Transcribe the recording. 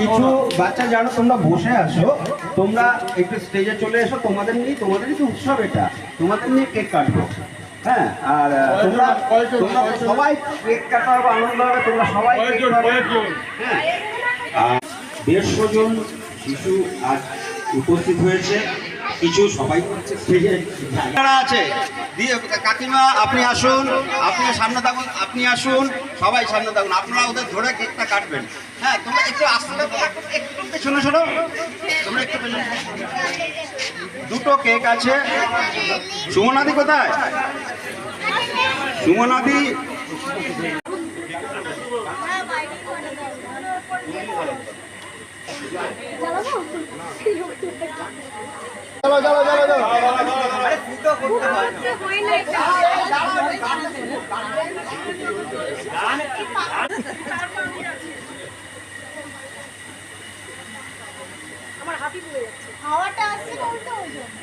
কিছু বাচ্চা জানো তোমরা বসে আসো তোমরা একটু স্টেজে চলে এসো তোমাদের নিয়ে তোমাদেরই তো উৎসব এটা তোমাদের নিয়ে কেক কাটবো। হ্যাঁ আর তোমরা তোমরা সবাই কেক কাটা হবে আনন্দ হবে তোমরা সবাই হ্যাঁ আর দেড়শো জন শিশু আজ উপস্থিত হয়েছে। কিছু সবাই যারা আছে দিয়ে কাকিমা আপনি আসুন আপনি সামনে থাকুন আপনি আসুন সবাই সামনে থাকুন। আপনারা ওদের ধরে কেকটা কাটবেন। হ্যাঁ তোমরা একটু আসতে একটু একটু পেছনে শোনো তোমরা একটু পেছনে দুটো কেক আছে। সুমনাদি কোথায়? সুমনাদি? হাওয়াটা আসছে না উল্টো ওই জন্য।